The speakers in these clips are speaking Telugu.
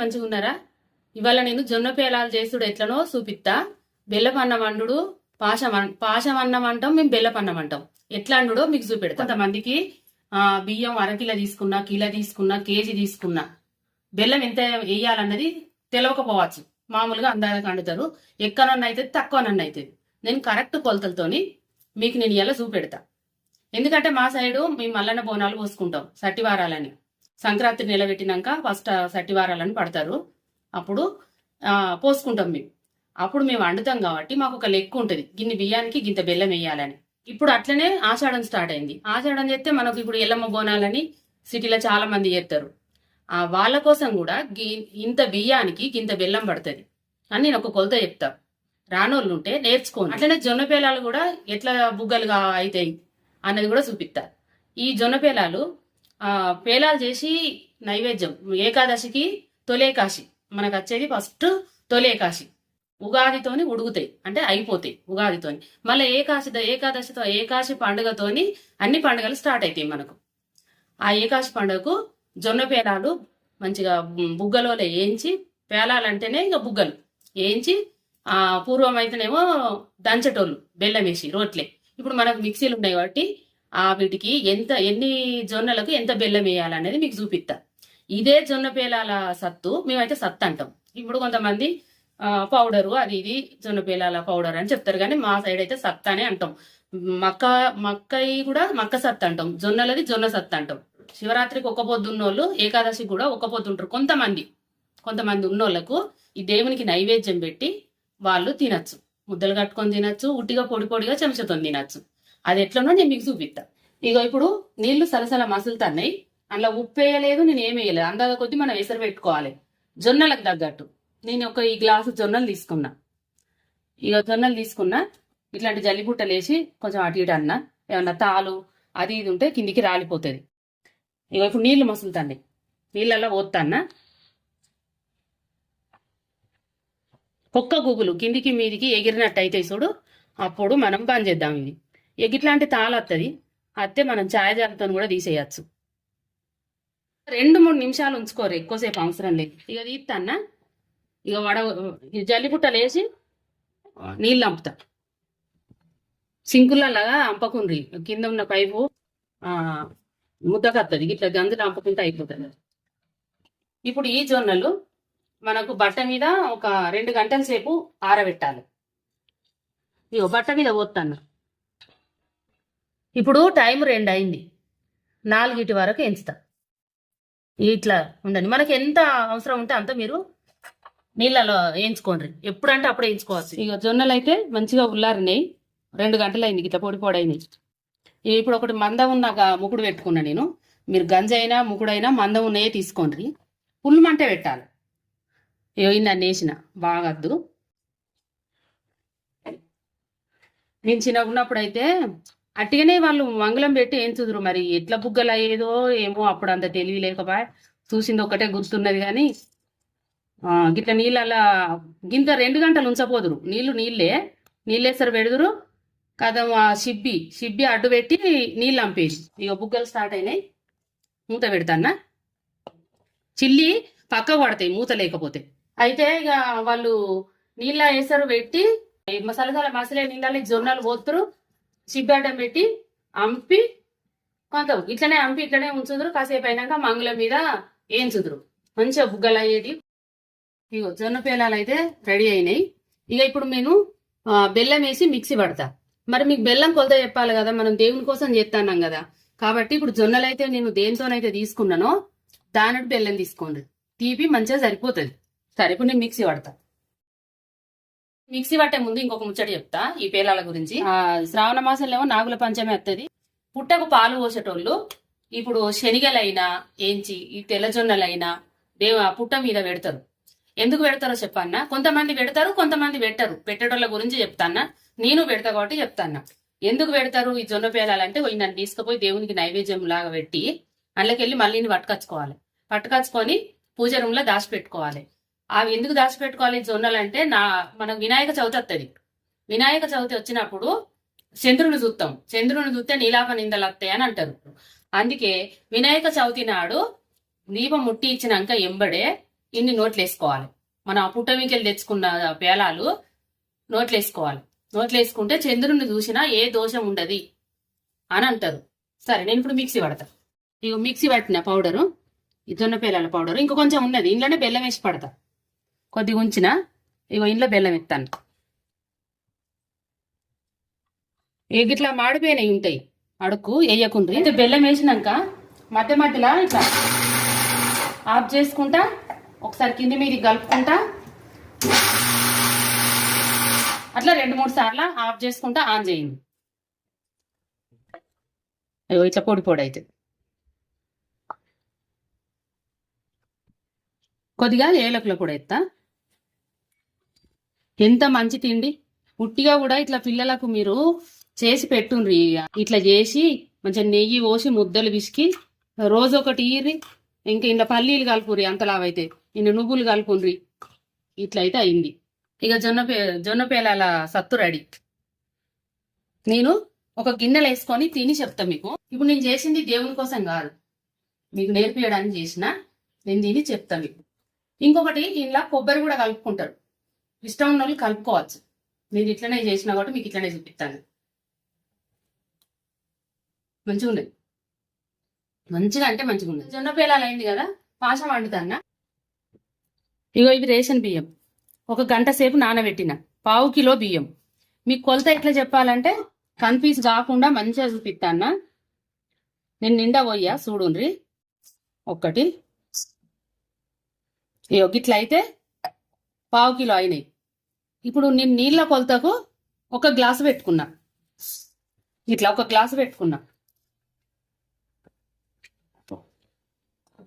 మంచిగా ఉన్నారా ఇవాళ నేను జొన్న పేలాలు చేసుడు ఎట్లనో చూపిస్తా బెల్లపన్నం వండుడు పాశం పాశం అన్నం అంటాం మేము బెల్లపన్నం అంటాం ఎట్లా అండుడో మీకు చూపెడతా. కొంతమందికి బియ్యం అరకిల తీసుకున్నా కిలో తీసుకున్నా కేజీ తీసుకున్నా. బెల్లం ఎంత వేయాలన్నది తెలవకపోవచ్చు. మామూలుగా అందాక వండుతారు. ఎక్కనన్న అవుతుంది తక్కువనన్న అవుతుంది నేను కరెక్ట్ కొలతలతోని మీకు నేను ఎలా చూపెడతా. ఎందుకంటే మా సైడు మేము మల్లన్న బోనాలు పోసుకుంటాం సట్టివారాలని సంక్రాంతి నిలబెట్టినాక ఫస్ట్ సటివారాలను పడతారు. అప్పుడు పోసుకుంటాం మేము. అప్పుడు మేము వండుతాం కాబట్టి మాకు ఒక లెక్క ఉంటుంది. గిన్ని బియ్యానికి గింత బెల్లం వేయాలని. ఇప్పుడు అట్లనే ఆషాఢం స్టార్ట్ అయింది. ఆషాఢం చేస్తే మనకు ఇప్పుడు ఎల్లమ్మ బోనాలని సిటీలో చాలా మంది చేస్తారు. ఆ వాళ్ళ కోసం కూడా ఇంత బియ్యానికి గింత బెల్లం పడుతుంది. అని నేను ఒక కొలత చెప్తా. రానోళ్ళు ఉంటే నేర్చుకోను అట్లనే జొన్న పేలాలు కూడా ఎట్లా బుగ్గలుగా అవుతాయి అన్నది కూడా చూపిస్తా. ఈ జొన్న పేలాలు పేలాలు చేసి నైవేద్యం. ఏకాదశికి తొలేకాశి. మనకు వచ్చేది ఫస్ట్ తొలేకాశి. ఉగాదితోని ఉడుగుతాయి అంటే అయిపోతాయి ఉగాదితోని. మళ్ళీ ఏకాశి ఏకాదశితో ఏకాశి పండుగతోని అన్ని పండుగలు స్టార్ట్ అవుతాయి మనకు. ఆ ఏకాశి పండుగకు జొన్న పేలాలు మంచిగా బుగ్గలో వేయించి పేలాలంటేనే ఇంకా బుగ్గలు వేయించి ఆ పూర్వం అయితేనేమో దంచటోళ్ళు బెల్లం వేసి రోట్లే. ఇప్పుడు మనకు మిక్సీలు ఉన్నాయి కాబట్టి ఆ వీటికి ఎంత ఎన్ని జొన్నలకు ఎంత బెల్లం వేయాలనేది మీకు చూపిస్తా. ఇదే జొన్న పేలాల సత్తు మేమైతే సత్తు అంటాం. ఇప్పుడు కొంతమంది పౌడరు అది ఇది జొన్న పేలాల పౌడర్ అని చెప్తారు. కానీ మా సైడ్ అయితే సత్త అనే అంటాం. మక్క మక్కయి కూడా మక్క సత్త అంటాం. జొన్నలది జొన్న సత్త అంటాం. శివరాత్రికి ఒక్క పొద్దు ఉన్నోళ్ళు ఏకాదశి కూడా ఒక్క పొద్దు ఉంటారు. కొంతమంది కొంతమంది ఉన్నోళ్ళకు ఈ దేవునికి నైవేద్యం పెట్టి వాళ్ళు తినచ్చు. ముద్దలు కట్టుకొని తినచ్చు ఉట్టిగా పొడి పొడిగా చెంచతో తినచ్చు. అది ఎట్లనో నేను మీకు చూపిస్తా. ఇగో ఇప్పుడు నీళ్ళు సలసల మసులుతున్నాయి. అందులో ఉప్పు వేయలేదు నేను ఏమి వేయలేదు. అందాక కొద్దీ మనం ఎసరు పెట్టుకోవాలి. జొన్నలకు తగ్గట్టు. నేను ఒక ఈ గ్లాసు జొన్నలు తీసుకున్నా. ఇక జొన్నలు తీసుకున్నా. ఇట్లాంటి జల్లిబుట్టలు వేసి కొంచెం అటు ఇటు అన్నా. ఏమన్నా తాలు అది ఇది ఉంటే కిందికి రాలిపోతుంది. ఇక ఇప్పుడు నీళ్ళు మసులుతాండి నీళ్ళల్లో పోతాన్నా ఒక్క గుగులు కిందికి మీదికి ఎగిరినట్టు అయితే చూడు. అప్పుడు మనం బంద్ చేద్దాం ఇది ఇక ఇట్లాంటి తాళ వస్తుంది అత్తే మనం ఛాయజాలతో కూడా తీసేయచ్చు. రెండు మూడు నిమిషాలు ఉంచుకోరు ఎక్కువసేపు అవసరం లేదు. ఇక తీస్తాన్న ఇక వడ జల్లిపుట్టలు వేసి నీళ్ళు అంపుతా సింకులలాగా అంపకుండ్రి కింద ఉన్న పైపు ముద్దకత్తది ఇట్లా గంజులు అంపుకుంటే అయిపోతుంది. ఇప్పుడు ఈ జొన్నలు మనకు బట్ట మీద ఒక రెండు గంటల సేపు ఆరబెట్టాలి. ఇగో బట్ట మీద పోతాను ఇప్పుడు టైం రెండు అయింది నాలుగిటి వరకు ఎంచుతా. ఇట్లా ఉండండి. మనకి ఎంత అవసరం ఉంటే అంత మీరు నీళ్ళలో వేయించుకోండి ఎప్పుడంటే అప్పుడు వేయించుకోవచ్చు ఇక జొన్నలు అయితే మంచిగా ఉల్లారినాయి. రెండు గంటలు అయింది ఇట్లా పొడి పొడైనాయి. ఇప్పుడు ఒకటి మందం ఉన్న ముకుడు పెట్టుకున్నా నేను. మీరు గంజైనా ముకుడైనా మందం ఉన్నాయే తీసుకోండి. ఫుల్ మంట పెట్టాలి. ఇగో నన్ను వేసిన. బాగద్దు. నేను చిన్నగా ఉన్నప్పుడు అయితే అట్టిగానే వాళ్ళు మంగళం పెట్టి ఏం చూదురు మరి? ఎట్లా బుగ్గలు అయ్యేదో ఏమో అప్పుడు అంత తెలివి లేకపా చూసింది ఒకటే గుర్తున్నది కానీ గిట్లా గిట్ల నీళ్ళలా గింత రెండు గంటలు ఉంచపోదురు నీళ్ళు నీళ్ళే నీళ్ళేసరి పెడుదురు. కదా ఆ షిబ్బి షిబ్బి అడ్డు పెట్టి నీళ్ళు అంపేసి ఇక బుగ్గలు స్టార్ట్ అయినాయి మూత పెడతానా చిల్లి పక్క పడతాయి మూత లేకపోతే. అయితే ఇక వాళ్ళు నీళ్ళ వేసరు పెట్టి మసాలా మసలే నీళ్ళని జొన్నలు పోతురు సిబ్బడ్డం పెట్టి అంపి కొంత ఇట్లనే అంపి ఇట్లనే ఉంచుదురు కాసేపు అయినాక మంగుల మీద వేయించుదురు మంచిగా బుగ్గలు అయ్యేది ఇగో జొన్న పేలాలు అయితే రెడీ అయినాయి. ఇక ఇప్పుడు నేను బెల్లం వేసి మిక్సీ పడతా. మరి మీకు బెల్లం కొలత చెప్పాలి కదా మనం దేవుని కోసం చేస్తాన్నాం కదా. కాబట్టి ఇప్పుడు జొన్నలు అయితే నేను దేనితోనైతే తీసుకున్నానో దాని బెల్లం తీసుకోండి. తీపి మంచిగా సరిపోతుంది. సరే ఇప్పుడు నేను మిక్సీ పడతా. మిక్సీ పట్టే ముందు ఇంకొక ముచ్చట చెప్తా ఈ పేలాల గురించి. శ్రావణ మాసంలో నాగుల పంచమి వస్తుంది పుట్టకు పాలు పోసేటోళ్ళు ఇప్పుడు శనిగలైనా ఏంచి ఈ తెల్లజొన్నలైనా దేవ పుట్ట మీద పెడతారు. ఎందుకు పెడతారో చెప్పన్నా? కొంతమంది పెడతారు కొంతమంది పెట్టరు. పెట్టేటోళ్ళ గురించి చెప్తాన్నా. నేను పెడతా కాబట్టి చెప్తాన్నా. ఎందుకు పెడతారు? ఈ జొన్న పేలాలంటే పోయి నన్ను తీసుకుపోయి దేవునికి నైవేద్యం లాగా పెట్టి అందులోకెళ్ళి మళ్ళీ ఇన్ని పట్టుకొచ్చుకోవాలి. పట్టుకొచ్చుకొని పూజ రూమ్లో దాచిపెట్టుకోవాలి. అవి ఎందుకు దాచిపెట్టుకోవాలి జొన్నలు అంటే నా మన వినాయక చవితి వస్తుంది వినాయక చవితి వచ్చినప్పుడు చంద్రుని చూస్తాం చంద్రుని చూస్తే నీలాప నిందలు వస్తాయి అని అంటారు. అందుకే వినాయక చవితి నాడు దీపం ముట్టి ఇచ్చినాక ఎంబడే ఇన్ని నోట్లు వేసుకోవాలి మనం ఆ పుట్టమికెళ్ళి తెచ్చుకున్న పేలాలు నోట్లు వేసుకోవాలి నోట్లు వేసుకుంటే చంద్రుని చూసినా ఏ దోషం ఉండదు అని అంటారు. సరే నేను ఇప్పుడు మిక్సీ పడతా. ఇక మిక్సీ పట్టిన పౌడరు జొన్న పేలాల పౌడరు ఇంకా కొంచెం ఉన్నది. ఇంట్లోనే బెల్లం వేసి పడతా. కొద్దిగా ఉంచిన ఇగో ఇంట్లో బెల్లం ఎత్తాను. ఇక ఇట్లా మాడిపోయినవి ఉంటాయి అడుక్కు వేయకుండా ఇంత బెల్లం వేసినాక మధ్య మధ్యలో ఇట్లా ఆఫ్ చేసుకుంటా ఒకసారి కింద మీది కలుపుకుంటా అట్లా రెండు మూడు సార్లు ఆఫ్ చేసుకుంటా ఆన్ చేయండి. అయ్యో ఇట్లా పొడి పొడి అయితే కొద్దిగా ఏలకుల పొడి ఎత్తా. ఎంత మంచి తిండి. ఉట్టిగా కూడా ఇట్లా పిల్లలకు మీరు చేసి పెట్టుండ్రి ఇట్లా చేసి మంచిగా నెయ్యి పోసి ముద్దలు పిసికి రోజు ఒకటి ఈర్రి ఇంకా ఇంత పల్లీలు కలుపురి అంతలావైతే. ఇన్ని నువ్వులు కలుపుండ్రి. ఇట్లా అయితే అయింది. ఇక జొన్న పే జొన్న పేలాల సత్తు రెడీ. నేను ఒక గిన్నెలు వేసుకొని తిని చెప్తా మీకు. ఇప్పుడు నేను చేసింది దేవుని కోసం కాదు. మీకు నేర్పించడానికి చేసిన నేను తిని చెప్తా మీకు. ఇంకొకటి ఇంట్లో కొబ్బరి కూడా కలుపుకుంటారు. ఇష్టం ఉన్న వాళ్ళు కలుపుకోవచ్చు. నేను ఇట్లనే చేసినా కాబట్టి మీకు ఇట్లనే చూపిస్తాను. మంచిగా ఉన్నది. మంచిగా అంటే మంచిగా ఉన్నది. జొన్న పేలాలు అయింది కదా పాశం వండుతానా ఇగో ఇవి రేషన్ బియ్యం. ఒక గంట సేపు నానబెట్టిన పావు కిలో బియ్యం. మీకు కొలత ఎట్లా చెప్పాలంటే కన్ఫ్యూజ్ కాకుండా మంచిగా చూపిస్తానా నేను నిండా పోయా చూడుండ్రి. ఒక్కటి. ఇగో గిట్ల పావు కిలో అయినాయి. ఇప్పుడు నేను నీళ్ళ కొలతకు ఒక గ్లాసు పెట్టుకున్నా. ఇట్లా ఒక గ్లాసు పెట్టుకున్నా.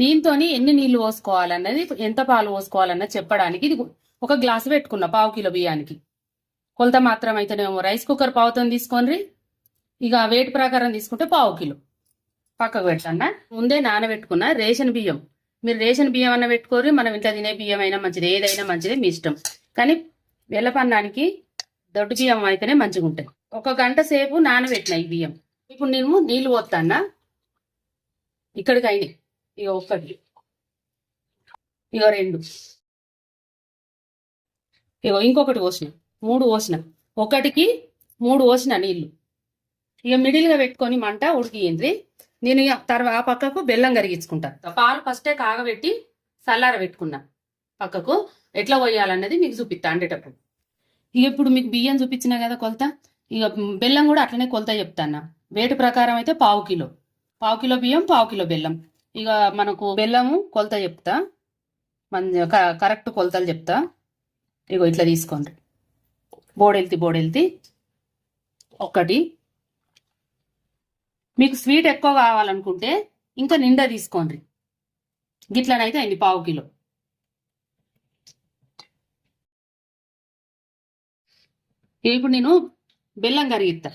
దీంతో ఎన్ని నీళ్ళు పోసుకోవాలన్నది ఎంత పాలు పోసుకోవాలన్నది చెప్పడానికి ఇది ఒక గ్లాసు పెట్టుకున్నా పావు కిలో బియ్యానికి. కొలత మాత్రం అయితేనేమో రైస్ కుక్కర్ పావుతో తీసుకోండి. ఇక వెయిట్ ప్రకారం తీసుకుంటే పావు కిలో. పక్కకు పెట్టన్నా ముందే నానబెట్టుకున్న రేషన్ బియ్యం. మీరు రేషన్ బియ్యం అన్న పెట్టుకోరు మనం ఇంట్లో తినే బియ్యం అయినా మంచిది ఏదైనా మంచిది మీ ఇష్టం. కానీ వెల్లపన్నానికి దొడ్డు బియ్యం అయితేనే మంచిగా ఉంటాయి ఒక గంట సేపు నానబెట్టిన ఈ బియ్యం. ఇప్పుడు నేను నీళ్ళు పోతానా ఇక్కడికి అయినాయి ఇక ఒక్కటి. ఇక రెండు. ఇక ఇంకొకటి పోసిన. మూడు పోసిన. ఒకటికి మూడు పోసిన నీళ్ళు ఇక మిడిల్గా పెట్టుకొని మంట ఉడికింది. నేను తర్వాత ఆ పక్కకు బెల్లం కరిగించుకుంటా. పాలు ఫస్టే కాగబెట్టి చల్లార పెట్టుకున్నా. పక్కకు ఎట్లా పోయాలన్నది మీకు చూపిస్తా అండేటప్పుడు ఇక ఇప్పుడు మీకు బియ్యం చూపించిన కదా కొలత ఇక బెల్లం కూడా అట్లనే కొలత చెప్తాను వేటు ప్రకారం అయితే పావు కిలో. పావు కిలో బియ్యం పావు కిలో బెల్లం. ఇక మనకు బెల్లము కొలత చెప్తా. మన క- కరెక్ట్ కొలతలు చెప్తా. ఇగో ఇట్లా తీసుకోండి. బోడెల్తి బోడెల్తి. ఒకటి. మీకు స్వీట్ ఎక్కువ కావాలనుకుంటే ఇంకా నిండా తీసుకోండి. గిట్లనైతే అయింది పావు కిలో. ఇప్పుడు నేను బెల్లం కరిగిస్తా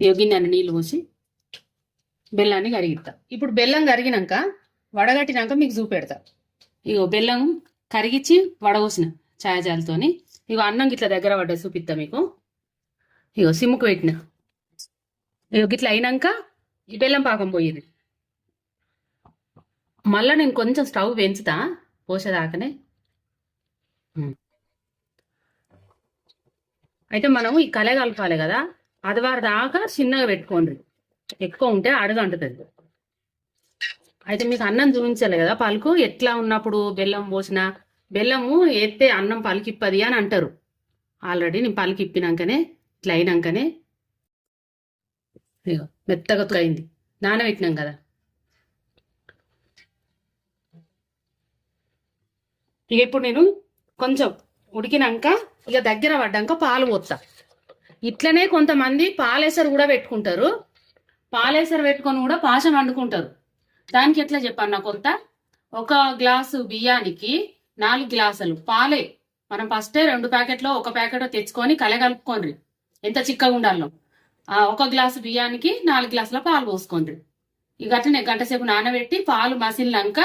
ఇగో నీళ్ళు పోసి బెల్లాన్ని కరిగిస్తా ఇప్పుడు బెల్లం కరిగినాక వడగట్టినాక మీకు చూపెడతా ఇగో బెల్లం కరిగించి వడగోసిన ఛాయజాలతోని ఇగో అన్నం గిట్ల దగ్గర పడ్డ చూపిస్తా మీకు. ఇగో సిమ్ముకు పెట్టిన. ఇగో గిట్ల అయినాక ఈ బెల్లం పాకం పోయేది. మళ్ళా నేను కొంచెం స్టవ్ పెంచుతా పోసేదాకనే. అయితే మనము ఈ కలే కలపాలి కదా అదివారి దాకా చిన్నగా పెట్టుకోండి. ఎక్కువ ఉంటే అడుగంటుంది. అయితే మీకు అన్నం చూపించాలి కదా పలుకు ఎట్లా ఉన్నప్పుడు బెల్లం పోసిన. బెల్లము ఎత్తే అన్నం పలికిప్పది అని అంటారు. ఆల్రెడీ నేను పలికిప్పినాకనే. ఇట్లా అయినాకనే ఇగో మెత్తగా అయింది నానబెట్టినాం కదా. ఇక ఇప్పుడు నేను కొంచెం ఉడికినాక ఇక దగ్గర పడ్డాక పాలు పోతా ఇట్లనే కొంతమంది పాలేసరు కూడా పెట్టుకుంటారు. పాలేసరు పెట్టుకొని కూడా పాశం వండుకుంటారు. దానికి ఎట్లా చెప్పాను నా కొంత? ఒక గ్లాసు బియ్యానికి నాలుగు గ్లాసులు పాలే. మనం ఫస్టే రెండు ప్యాకెట్లో ఒక ప్యాకెట్ తెచ్చుకొని కలగలుపుకోండి ఎంత చిక్కగా ఉండాలో. ఆ ఒక గ్లాసు బియ్యానికి నాలుగు గ్లాసుల పాలు పోసుకోండి. ఇక అట్లనే గంట సేపు నానబెట్టి పాలు మసిలినాక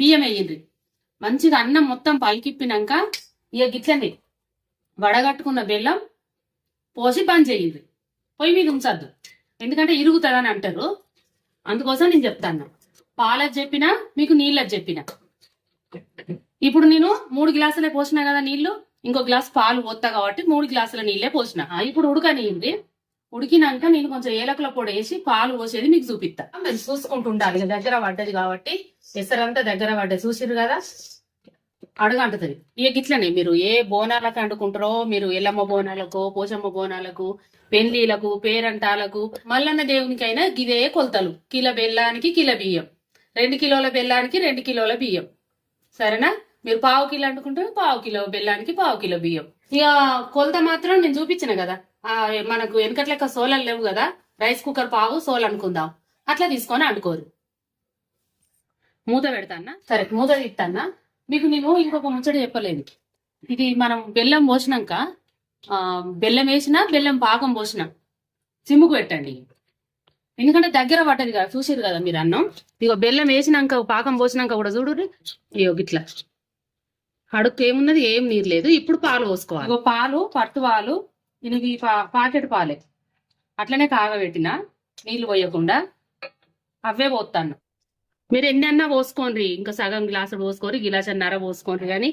బియ్యం వేయండి. మంచిగా అన్నం మొత్తం పలికిప్పినాక ఇక గిట్లనే వడగట్టుకున్న బెల్లం పోసి బంద్ చేయండి. పొయ్యి మీద ఉంచద్దు. ఎందుకంటే ఇరుగుతుందని అంటారు. అందుకోసం నేను చెప్తాను పాలది చెప్పిన మీకు నీళ్ళది చెప్పిన. ఇప్పుడు నేను మూడు గ్లాసులే పోసినా కదా నీళ్ళు ఇంకో గ్లాస్ పాలు పోతా కాబట్టి మూడు గ్లాసుల నీళ్ళే పోసిన. ఇప్పుడు ఉడకనియండి ఉడికినాక నేను కొంచెం ఏలకుల పొడి వేసి పాలు పోసేది మీకు చూపిస్తా మీరు చూసుకుంటూ ఉండాలి ఇక దగ్గర పడ్డది కాబట్టి. ఎసరంతా దగ్గర పడ్డది. చూసిరు కదా? అడగంటుతుంది. ఇక గిట్లనే మీరు ఏ బోనాలకు అంటుకుంటారో మీరు ఎల్లమ్మ బోనాలకు పోచమ్మ బోనాలకు పెళ్ళిలకు పేరంటాలకు మల్లన్న దేవునికైనా గిదే కొలతలు. కిలో బెల్లానికి కిలో బియ్యం. రెండు కిలోల బెల్లానికి రెండు కిలోల బియ్యం. సరేనా? మీరు పావు కిలో అంటుకుంటే పావు కిలో బెల్లానికి పావు కిలో బియ్యం. ఇక కొలత మాత్రం నేను చూపించిన కదా. ఆ మనకు వెనకట్ లెక్క సోలలు లేవు కదా. రైస్ కుక్కర్ పావు సోల్ అనుకుందాం. అట్లా తీసుకొని అండుకోరు మూత పెడతానా సరే మూత తీస్తానా మీకు నేను ఇంకొక ముచ్చట చెప్పలేదు ఇది మనం బెల్లం పోసినాక ఆ, బెల్లం వేసినా బెల్లం పాకం పోసినా సిమ్ముకు పెట్టండి. ఎందుకంటే దగ్గర పట్టదు కదా చూసారు కదా మీరు అన్నం. ఇగో బెల్లం వేసినాక పాకం పోసినాక కూడా చూడు ఇగో గిట్లా. అడుక్కు ఏమున్నది ఏం నీరు లేదు. ఇప్పుడు పాలు పోసుకోవాలి. పాలు పట్టు పాలు ఇవి పాకెట్ పాలే. అట్లనే కాగబెట్టిన నీళ్ళు పోయకుండా అవే పోతాను మీరు ఎన్ని అన్నా పోసుకోండి ఇంకా సగం గ్లాసు పోసుకోరు గిలాసన్నర పోసుకోండి కానీ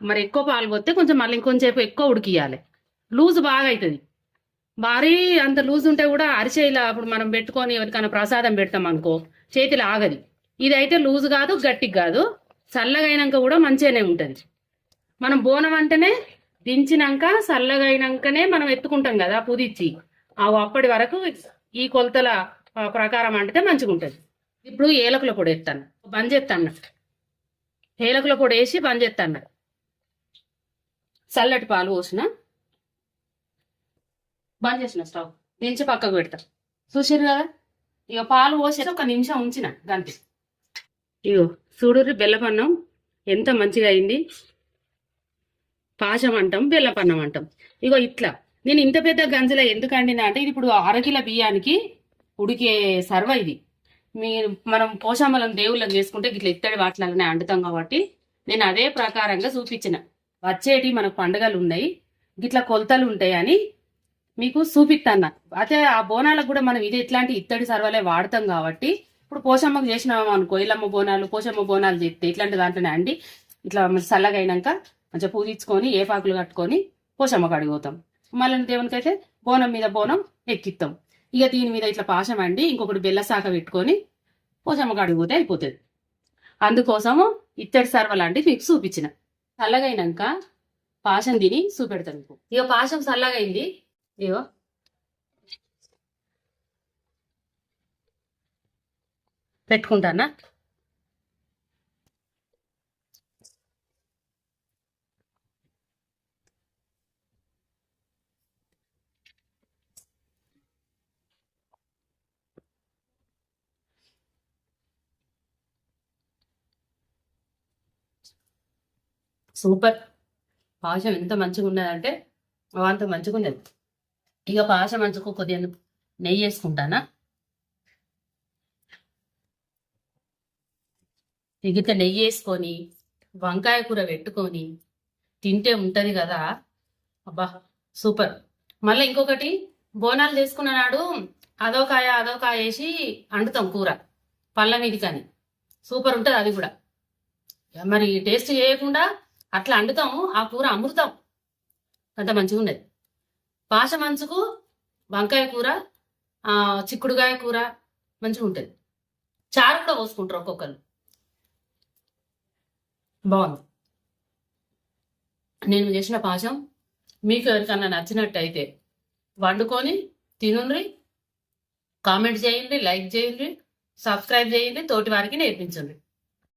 మరి ఎక్కువ పాలు పోతే కొంచెం మళ్ళీ ఇంకొంచెంసేపు ఎక్కువ ఉడికియాలి లూజ్ బాగా అవుతుంది భారీ అంత లూజ్ ఉంటే కూడా అరిచేయిలా అప్పుడు మనం పెట్టుకొని ఎవరికైనా ప్రసాదం పెడతాం అనుకో చేతిలో ఆగది. ఇది అయితే లూజ్ కాదు గట్టి కాదు. చల్లగా అయినాక కూడా మంచిగానే ఉంటది. మనం బోనం అంటేనే దించినాక చల్లగైనాకనే మనం ఎత్తుకుంటాం కదా పుదిచ్చి. ఆ అప్పటి వరకు ఈ కొలతల ప్రకారం అంటే మంచిగా ఉంటుంది ఇప్పుడు ఏలకుల పొడి ఎత్తాను బంద్ చేస్తాను ఏలకుల పొడి వేసి బంద్ చేస్తాను చల్లటి పాలు పోసిన. బంద్ చేసిన స్టవ్. దించి పక్కకు పెడతా. చూసారు కదా? ఇక పాలు పోసి ఒక నిమిషం ఉంచిన దానికి ఇగో చూడు బెల్లపన్నం ఎంత మంచిగా అయింది పాశం అంటాం బెల్లపన్నం అంటాం ఇగో ఇట్లా. నేను ఇంత పెద్ద గంజల ఎందుకు అండినా అంటే ఇది ఇప్పుడు అరకిల బియ్యానికి ఉడికే సర్వ ఇది. మీరు మనం పోషామలం దేవుళ్ళకి చేసుకుంటే ఇట్లా ఇత్తడి వాటిలనే అండుతాం కాబట్టి నేను అదే ప్రకారంగా చూపించిన. వచ్చేటి మనకు పండుగలు ఉన్నాయి ఇట్లా కొలతలు ఉంటాయి అని మీకు చూపిస్తాను అయితే ఆ బోనాలకు కూడా మనం ఇది ఇట్లాంటి ఇత్తడి సర్వలే వాడతాం కాబట్టి ఇప్పుడు పోషమ్మకు చేసినాం అనుకో ఇల్లమ్మ బోనాలు పోషమ్మ బోనాలు చేస్తే ఇట్లాంటి దాంట్లోనే అండి. ఇట్లా చల్లగైనాక మంచిగా పూజించుకొని ఏ పాకులు కట్టుకొని పోషమ్మకు పోతాం. మళ్ళీ దేవునికి అయితే బోనం మీద బోనం ఎక్కిస్తాం. ఇక దీని మీద ఇట్లా పాశం అండి ఇంకొకటి బెల్ల శాఖ పెట్టుకొని కాడికి పోతే అయిపోతుంది. అందుకోసము ఇత్తడి సర్వ లాంటివి మీకు చూపించిన. చల్లగైనాక పాశం తిని చూపెడతాను మీకు. ఇక పాశం చల్లగా అయింది ఇగో. పెట్టుకుంటానా? సూపర్. పాశం ఎంత మంచిగా ఉన్నదంటే అంత మంచిగా ఉన్నది. ఇక పాశం మంచుకు కొద్దిగా నెయ్యి వేసుకుంటానా? ఇగిత నెయ్యి వేసుకొని వంకాయ కూర పెట్టుకొని తింటే ఉంటుంది కదా? అబ్బా సూపర్. మళ్ళీ ఇంకొకటి బోనాలు చేసుకున్న నాడు అదో కాయ అదో కాయ వేసి అండుతాం కూర పళ్ళ మీది కానీ సూపర్ ఉంటుంది అది కూడా. మరి టేస్ట్ చేయకుండా అట్లా అండుతాము ఆ కూర అమృతం. అంత మంచిగా ఉండేది పాష మంచుకు వంకాయ కూర చిక్కుడుగాయ కూర మంచిగా ఉంటుంది చారు కూడా పోసుకుంటారు ఒక్కొక్కరు బాగుంది. నేను చేసిన పాశం మీకు ఎవరికన్నా నచ్చినట్టయితే వండుకొని తినుండ్రి కామెంట్ చేయండి లైక్ చేయండి సబ్స్క్రైబ్ చేయండి తోటి వారికి నేర్పించండి.